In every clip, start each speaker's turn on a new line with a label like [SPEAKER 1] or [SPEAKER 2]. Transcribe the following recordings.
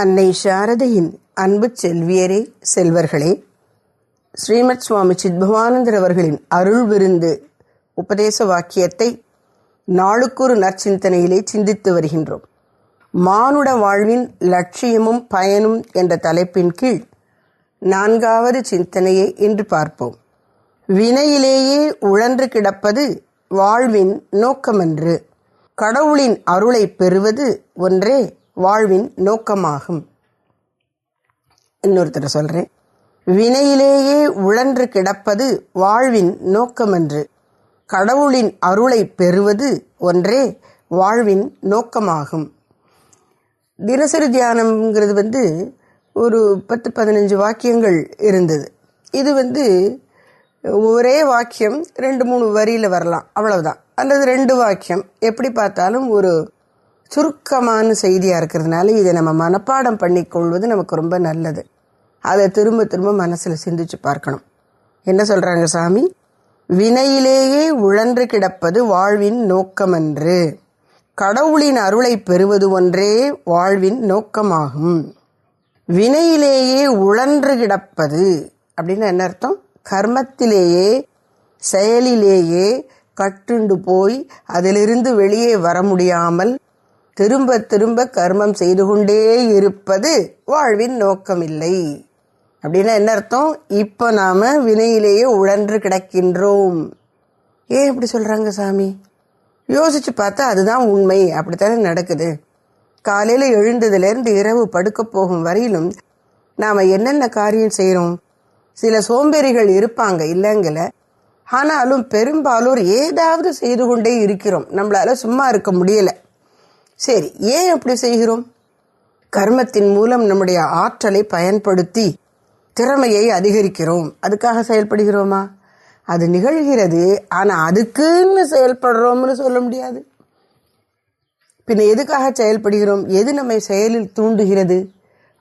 [SPEAKER 1] அன்னை சாரதையின் அன்பு செல்வியரே செல்வர்களே ஸ்ரீமத் சுவாமி சித்பவானந்தர் அவர்களின் அருள் விருந்து உபதேச வாக்கியத்தை நாளுக்கொரு நற்சிந்தனையிலே சிந்தித்து வருகின்றோம். மானுட வாழ்வின் லட்சியமும் பயனும் என்ற தலைப்பின் கீழ் நான்காவது சிந்தனையை இன்று பார்ப்போம். வினையிலேயே உழன்று கிடப்பது வாழ்வின் நோக்கமன்று. கடவுளின் அருளை பெறுவது ஒன்றே வாழ்வின் நோக்கமாகும். இன்னொருத்தர் சொல்கிறேன் வினையிலேயே உழன்று கிடப்பது வாழ்வின் நோக்கமன்று. கடவுளின் அருளை பெறுவது ஒன்றே வாழ்வின் நோக்கமாகும். தினசரி தியானம்ங்கிறது வந்து ஒரு பத்து பதினஞ்சு வாக்கியங்கள் இருந்தது. இது வந்து ஒரே வாக்கியம் ரெண்டு மூணு வரியில் வரலாம். அவ்வளவுதான். அல்லது ரெண்டு வாக்கியம். எப்படி பார்த்தாலும் ஒரு சுருக்கமான செய்தியாக இருக்கிறதுனால இதை நம்ம மனப்பாடம் பண்ணிக்கொள்வது நமக்கு ரொம்ப நல்லது. அதை திரும்ப திரும்ப மனசில் சிந்திச்சு பார்க்கணும். என்ன சொல்கிறாங்க சாமி? வினையிலேயே உழன்று கிடப்பது வாழ்வின் நோக்கமன்று. கடவுளின் அருளை பெறுவது ஒன்றே வாழ்வின் நோக்கமாகும். வினையிலேயே உழன்று கிடப்பது அப்படின்னு என்ன அர்த்தம்? கர்மத்திலேயே செயலிலேயே கட்டுண்டு போய் அதிலிருந்து வெளியே வர முடியாமல் திரும்ப திரும்ப கர்மம் செய்து கொண்டே இருப்பது வாழ்வின் நோக்கமில்லை. அப்படின்னா என்ன அர்த்தம்? இப்போ நாம் வினையிலேயே உழன்று கிடக்கின்றோம். ஏன் இப்படி சொல்கிறாங்க சாமி? யோசிச்சு பார்த்தா அதுதான் உண்மை. அப்படித்தானே நடக்குது. காலையில் எழுந்ததுலேருந்து இரவு படுக்க போகும் வரையிலும் நாம் என்னென்ன காரியம் செய்கிறோம் சில சோம்பேறிகள் இருப்பாங்க இல்லைங்கல ஆனாலும் பெரும்பாலோர் ஏதாவது செய்து கொண்டே இருக்கிறோம். நம்மளால் சும்மா இருக்க முடியலை. சரி ஏன் அப்படி செய்கிறோம்? கர்மத்தின் மூலம் நம்முடைய ஆற்றலை பயன்படுத்தி திறமையை அதிகரிக்கிறோம். அதுக்காக செயல்படுகிறோமா? அது நிகழ்கிறது ஆனால் அதுக்குன்னு செயல்படுறோம்னு சொல்ல முடியாது. பின்ன எதுக்காக செயல்படுகிறோம்? எது நம்மை செயலில் தூண்டுகிறது?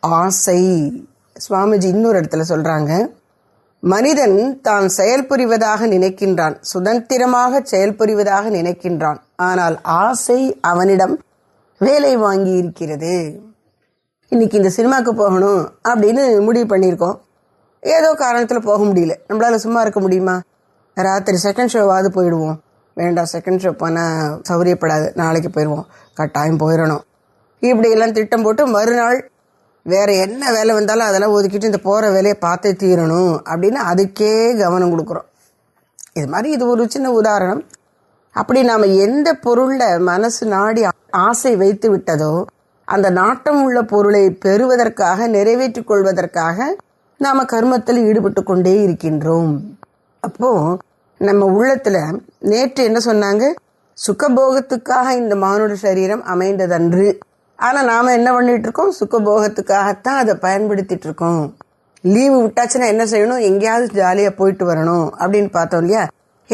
[SPEAKER 1] ஆசை. சுவாமிஜி இன்னொரு இடத்துல சொல்கிறாங்க மனிதன் தான் செயல்புரிவதாக நினைக்கின்றான் சுதந்திரமாக செயல்புரிவதாக நினைக்கின்றான். ஆனால் ஆசை அவனிடம் வேலை வாங்கி இருக்கிறது இன்னைக்கு இந்த சினிமாவுக்கு போகணும் அப்படின்னு முடிவு பண்ணியிருக்கோம். ஏதோ காரணத்தில் போக முடியல. நம்மளால் சும்மா இருக்க முடியுமா? ராத்திரி செகண்ட் ஷோவாவது போயிடுவோம். வேண்டாம் செகண்ட் ஷோ போனால் சௌரியப்படாது. நாளைக்கு போயிடுவோம் கட்டாயம் போயிடணும். இப்படியெல்லாம் திட்டம் போட்டு மறுநாள் வேறு என்ன வேலை வந்தாலும் அதெல்லாம் ஒதுக்கிட்டு இந்த போகிற வேலையை பார்த்தே தீரணும் அப்படின்னு அதுக்கே கவனம் கொடுக்குறோம். இது மாதிரி இது ஒரு சின்ன உதாரணம். அப்படி நாம் எந்த பொருளில் மனசு நாடி ஆசை வைத்து விட்டதோ அந்த நாட்டம் உள்ள பொருளை பெறுவதற்காக நிறைவேற்றிக் கொள்வதற்காக நாம கர்மத்தில் ஈடுபட்டு கொண்டே இருக்கின்றோம். அப்போ நம்ம உள்ளத்துல நேற்று என்ன சொன்னாங்க? சுகபோகத்துக்காக இந்த மானுட சரீரம் அமைந்ததன்று. ஆனா நாம என்ன பண்ணிட்டு இருக்கோம்? சுகபோகத்துக்காகத்தான் அதை பயன்படுத்திட்டு இருக்கோம். லீவு விட்டாச்சுன்னா என்ன செய்யணும்? எங்கேயாவது ஜாலியா போயிட்டு வரணும் அப்படின்னு பார்த்தோம் இல்லையா?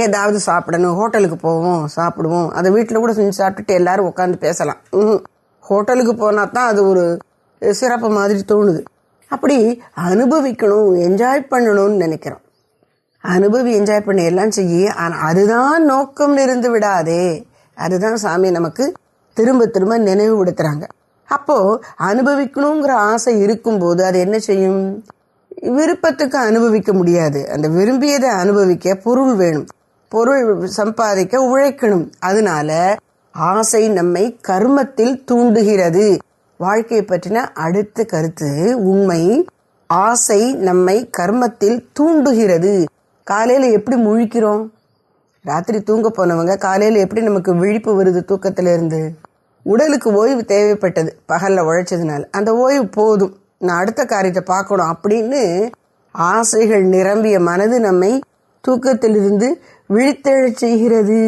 [SPEAKER 1] ஏதாவது சாப்பிடணும் ஹோட்டலுக்கு போவோம் சாப்பிடுவோம். அதை வீட்டில் கூட செஞ்சு சாப்பிட்டுட்டு எல்லாரும் உட்காந்து பேசலாம். ஹோட்டலுக்கு போனால் தான் அது ஒரு சிறப்பு மாதிரி தோணுது. அப்படி அனுபவிக்கணும் என்ஜாய் பண்ணணும்னு நினைக்கிறோம். அனுபவி என்ஜாய் பண்ணி எல்லாம் செய்ய ஆனால் அதுதான் நோக்கம் இருந்து விடாதே. அதுதான் சாமி நமக்கு திரும்ப திரும்ப நினைவுபடுத்துறாங்க அப்போது அனுபவிக்கணுங்கிற ஆசை இருக்கும்போது அது என்ன செய்யும்? விருப்பத்துக்கு அனுபவிக்க முடியாது. அந்த விரும்பியதை அனுபவிக்க பொருள் வேணும். பொருள் சம்பாதிக்க உழைக்கணும். அதனால ஆசை நம்மை கர்மத்தில் தூண்டுகிறது. வாழ்க்கையை பற்றின அடுத்த கருத்து உண்மை. ஆசை நம்மை கர்மத்தில் தூண்டுகிறது. காலையில எப்படி முழிக்கிறோம்? ராத்திரி தூங்க போனவங்க காலையில எப்படி நமக்கு விழிப்பு வருது தூக்கத்துல இருந்து உடலுக்கு ஓய்வு தேவைப்பட்டது பகல்ல உழைச்சதுனால. அந்த ஓய்வு போதும். நான் அடுத்த காரியத்தை பார்க்கணும் அப்படின்னு ஆசைகள் நிரம்பிய மனது நம்மை தூக்கத்திலிருந்து விழித்தெழச் செய்கிறது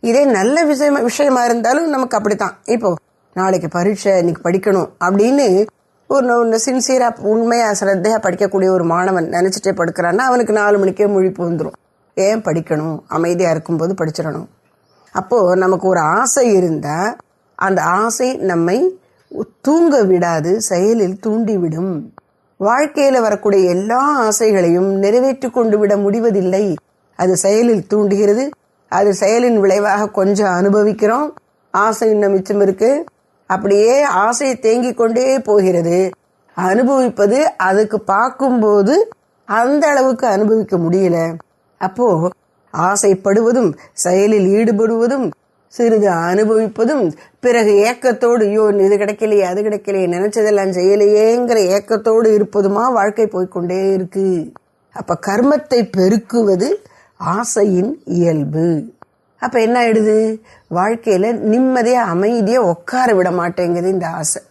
[SPEAKER 1] இதே நல்ல விஷயமா விஷயமா இருந்தாலும் நமக்கு அப்படித்தான். இப்போ நாளைக்கு பரீட்சை இன்னைக்கு படிக்கணும் அப்படின்னு ஒரு ஒன்று சின்சியரா உண்மையா சிரத்தையா படிக்கக்கூடிய ஒரு மாணவன் நினைச்சிட்டே படுக்கிறான்னா அவனுக்கு நாலு மணிக்கே முழிப்பு வந்துடும் ஏன் படிக்கணும்? அமைதியா இருக்கும்போது படிச்சிடணும். அப்போ நமக்கு ஒரு ஆசை இருந்தா அந்த ஆசை நம்மை தூங்க விடாது செயலில் தூண்டிவிடும். வாழ்க்கையில வரக்கூடிய எல்லா ஆசைகளையும் நிறைவேற்றி கொண்டு விட முடிவதில்லை. அது செயலில் தூண்டுகிறது. அது செயலின் விளைவாக கொஞ்சம் அனுபவிக்கிறோம். ஆசை இன்னும் மிச்சம் இருக்கு. அப்படியே ஆசை தேங்கிக் கொண்டே போகிறது. அனுபவிப்பது அதுக்கு பார்க்கும்போது அந்த அளவுக்கு அனுபவிக்க முடியல. அப்போ ஆசைப்படுவதும் செயலில் ஈடுபடுவதும் சிறிது அனுபவிப்பதும் பிறகு ஏக்கத்தோடு ஐயோ இது கிடைக்கலையே அது கிடைக்கலையே நினைச்சதெல்லாம் செய்யலையேங்கிற ஏக்கத்தோடு இருப்பதுமா வாழ்க்கை போய்க்கொண்டே இருக்கு. அப்ப கர்மத்தை பெருக்குவது ஆசையின் இயல்பு. அப்ப என்ன ஆயிடுது? வாழ்க்கையில நிம்மதியா அமைதியா உட்கார விட மாட்டேங்குது இந்த ஆசை.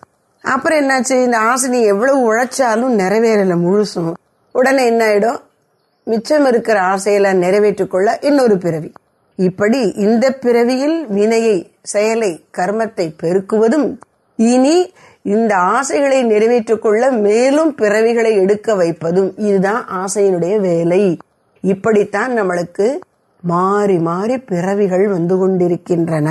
[SPEAKER 1] அப்புறம் என்னாச்சு? இந்த ஆசை நீ எவ்வளவு உழைச்சாலும் நிறைவேறல முழுசும். உடனே என்ன ஆயிடும்? மிச்சம் இருக்கிற ஆசையெல்லாம் நிறைவேற்றிக் கொள்ள இன்னொரு பிறவி. இப்படி இந்த பிறவியில் வினையை செயலை கர்மத்தை பெருக்குவதும் இனி இந்த ஆசைகளை நிறைவேற்றிக் கொள்ள மேலும் பிறவிகளை எடுக்க வைப்பதும் இதுதான் ஆசையினுடைய வேலை. இப்படித்தான் நம்மளுக்கு மாறி மாறி பிறவிகள் வந்து கொண்டிருக்கின்றன.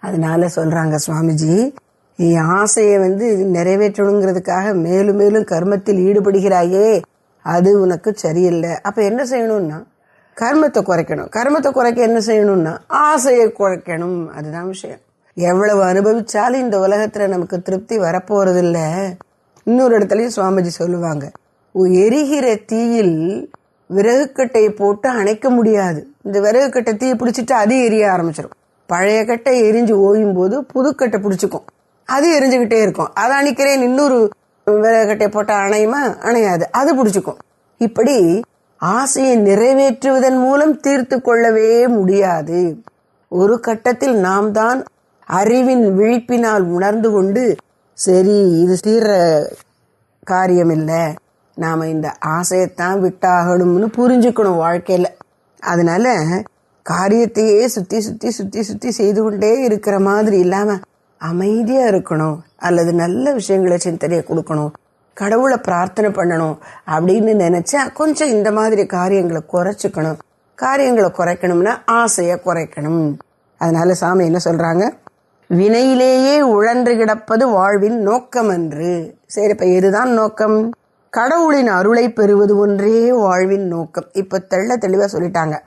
[SPEAKER 1] அதனால சொல்றாங்க சுவாமிஜி நீ ஆசையை வந்து நிறைவேற்றணுங்கிறதுக்காக மேலும் மேலும் கர்மத்தில் ஈடுபடுகிறாயே அது உனக்கு சரியில்லை. அப்ப என்ன செய்யணும்னா கர்மத்தை குறைக்கணும். கர்மத்தை குறைக்க என்ன செய்யணும்னா ஆசையை குறைக்கணும். அதுதான் விஷயம். எவ்வளவு அனுபவிச்சாலும் இந்த உலகத்துல நமக்கு திருப்தி வரப்போறது இல்லை இன்னொரு இடத்துலயும் சுவாமிஜி சொல்லுவாங்க எரிகிற தீயில் விறகுக்கட்டையை போட்டு அணைக்க முடியாது. இந்த விறகுக்கட்டை தீ பிடிச்சிட்டு அது எரிய ஆரம்பிச்சிடும் பழைய கட்டை எரிஞ்சு ஓயும் போது புதுக்கட்டை பிடிச்சிக்கும். அது எரிஞ்சுக்கிட்டே இருக்கும். அதை அணிக்கிறேன் இன்னொரு விறகு கட்டையை போட்டால் அணையுமா? அணையாது. அது பிடிச்சிக்கும். இப்படி ஆசையை நிறைவேற்றுவதன் மூலம் தீர்த்து கொள்ளவே முடியாது. ஒரு கட்டத்தில் நாம் தான் அறிவின் விழிப்பினால் உணர்ந்து கொண்டு சரி இது தீர்ற காரியம் இல்லை நாம இந்த ஆசையத்தான் விட்டாகணும்னு புரிஞ்சுக்கணும் வாழ்க்கையில. அதனால காரியத்தையே சுத்தி சுத்தி சுத்தி சுத்தி செய்து கொண்டே இருக்கிற மாதிரி இல்லாம அமைதியா இருக்கணும். அல்லது நல்ல விஷயங்களை சிந்தனையை கொடுக்கணும். கடவுளை பிரார்த்தனை பண்ணணும் அப்படின்னு நினைச்சா கொஞ்சம் இந்த மாதிரி காரியங்களை குறைச்சிக்கணும். காரியங்களை குறைக்கணும்னா ஆசையை குறைக்கணும். அதனால சாமி என்ன சொல்றாங்க? வினையிலேயே உழன்று கிடப்பது வாழ்வின் நோக்கம் என்று சரி இப்ப இதுதான் நோக்கம்? கடவுளின் அருளை பெறுவது ஒன்றே வாழ்வின் நோக்கம். இப்ப தெள்ள தெளிவா சொல்லிட்டாங்க.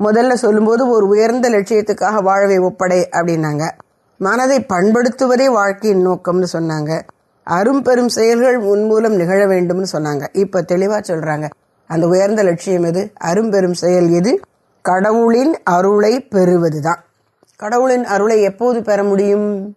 [SPEAKER 1] முதல்ல சொல்லும்போது ஒரு உயர்ந்த லட்சியத்துக்காக வாழ்வை ஒப்படை அப்படின்னாங்க. மனதை பண்படுத்துவதே வாழ்க்கையின் நோக்கம்னு சொன்னாங்க. அரும் பெரும் செயல்கள் உன் மூலம் நிகழ வேண்டும்னு சொன்னாங்க. இப்ப தெளிவா சொல்றாங்க. அந்த உயர்ந்த லட்சியம் எது? அரும்பெரும் செயல் எது? கடவுளின் அருளை பெறுவதுதான். கடவுளின் அருளை எப்போது பெற முடியும்?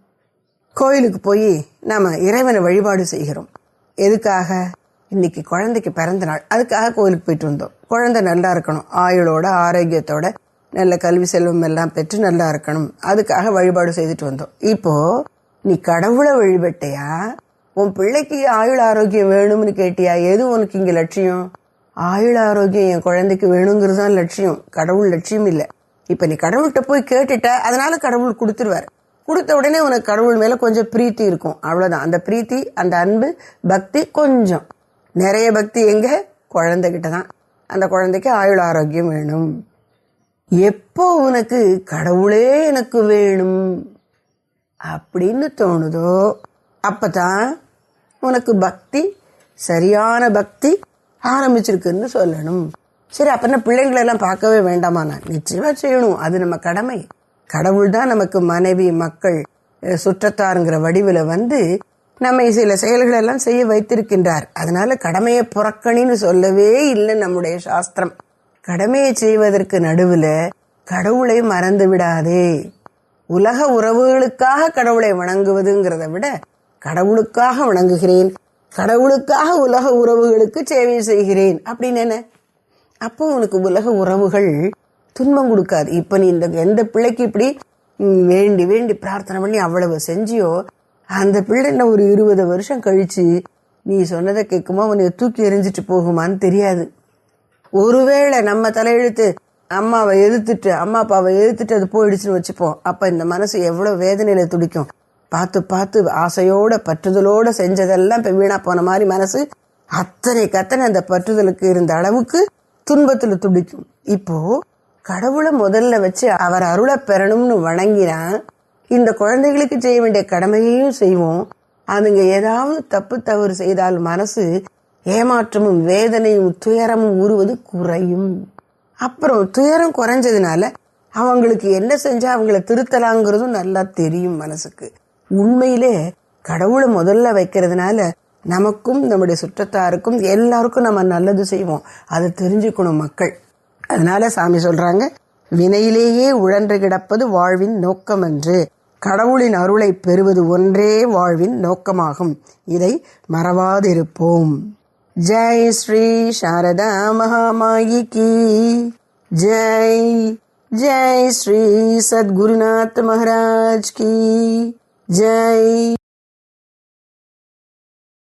[SPEAKER 1] கோயிலுக்கு போய் நாம இறைவனை வழிபாடு செய்கிறோம். எதுக்காக? இன்னைக்கு குழந்தைக்கு பிறந்த நாள். அதுக்காக கோயிலுக்கு போயிட்டு வந்தோம். குழந்தை நல்லா இருக்கணும். ஆயுளோட ஆரோக்கியத்தோட நல்ல கல்வி செல்வம் எல்லாம் பெற்று நல்லா இருக்கணும். அதுக்காக வழிபாடு செய்துட்டு வந்தோம். இப்போ நீ கடவுளை வழிபட்டியா? உன் பிள்ளைக்கு ஆயுள் ஆரோக்கியம் வேணும்னு கேட்டியா? எது உனக்கு இங்க லட்சியம்? ஆயுள் ஆரோக்கியம் என் குழந்தைக்கு வேணுங்கிறது தான் லட்சியம். கடவுள் லட்சியம் இல்லை. இப்போ நீ கடவுள்கிட்ட போய் கேட்டுட்ட அதனால கடவுள் கொடுத்துருவாரு. கொடுத்த உடனே உனக்கு கடவுள் மேல கொஞ்சம் பிரீத்தி இருக்கும். அவ்வளவுதான். அந்த பிரீத்தி அந்த அன்பு பக்தி கொஞ்சம். நிறைய பக்தி எங்க? குழந்தைகிட்ட தான் அந்த குழந்தைக்கு ஆயுள் ஆரோக்கியம் வேணும். எப்போ உனக்கு கடவுளே எனக்கு வேணும் அப்படின்னு தோணுதோ அப்பதான் உனக்கு பக்தி சரியான பக்தி ஆரம்பிச்சிருக்குன்னு சொல்லணும். சரி அப்ப பிள்ளைங்களை எல்லாம் பார்க்கவே வேண்டாமா? நான் நிச்சயமா செய்யணும். அது நம்ம கடமை. கடவுள் தான் நமக்கு மனைவி மக்கள் சுற்றத்தாருங்கிற வடிவில் வந்து நம்மை சில செயல்கள் எல்லாம் செய்ய வைத்திருக்கின்றார். அதனால கடமையை புறக்கணின்னு சொல்லவே இல்லை நம்முடைய சாஸ்திரம். கடமையை செய்வதற்கு நடுவுல கடவுளை மறந்து விடாதே. உலக உறவுகளுக்காக கடவுளை வணங்குவதுங்கிறத விட கடவுளுக்காக வணங்குகிறேன் கடவுளுக்காக உலக உறவுகளுக்கு சேவை செய்கிறேன் அப்படின்னு என்ன? அப்போ உனக்கு உலக உறவுகள் துன்பம் கொடுக்காது. இப்ப நீ இந்த எந்த பிள்ளைக்கு இப்படி வேண்டி வேண்டி பிரார்த்தனை பண்ணி அவ்வளவு செஞ்சியோ அந்த பிள்ளை என்ன ஒரு இருபது வருஷம் கழிச்சு நீ சொன்னதை கேட்குமா? உன்னை தூக்கி எறிஞ்சிட்டு போகுமான்னு தெரியாது. ஒருவேளை நம்ம தலையெழுத்து அம்மாவை எதிர்த்துட்டு அம்மா அப்பாவை எதிர்த்துட்டு அது போயிடுச்சுன்னு வச்சுப்போம் அப்போ இந்த மனசு எவ்வளோ வேதனையில் துடிக்கும். பார்த்து பார்த்து ஆசையோட பற்றுதலோட செஞ்சதெல்லாம் இப்போ வீணா போன மாதிரி மனசு அத்தனை கத்தனை அந்த பற்றுதலுக்கு இருந்த அளவுக்கு துன்பத்தில் துடிக்கும். இப்போ கடவுளை முதல்ல வச்சு அவர் அருளை பெறணும்னு வணங்கினா இந்த குழந்தைகளுக்கு செய்ய வேண்டிய கடமையையும் செய்வோம். அதுங்க ஏதாவது தப்பு தவறு செய்தால் மனசு ஏமாற்றமும் வேதனையும் துயரமும் உருவது குறையும். அப்புறம் துயரம் குறைஞ்சதுனால அவங்களுக்கு என்ன செஞ்சா அவங்கள திருத்தலாங்கிறதும் நல்லா தெரியும் மனசுக்கு. உண்மையிலே கடவுளை முதல்ல வைக்கிறதுனால நமக்கும் நம்முடைய சுற்றத்தாருக்கும் எல்லாருக்கும் நம்ம நல்லது செய்வோம். அதை தெரிஞ்சுக்கணும் மக்கள். அதனால சாமி சொல்றாங்க வினையிலேயே உழன்று கிடப்பது வாழ்வின் நோக்கம் என்று கடவுளின் அருளை பெறுவது ஒன்றே வாழ்வின் நோக்கமாகும். இதை மறவாதிருப்போம். ஜெய் ஸ்ரீ சாரதா மகாமாயி கி ஜெய் ஜெய் ஸ்ரீ சத்குருநாத் மகாராஜ் கி. ஜெய்.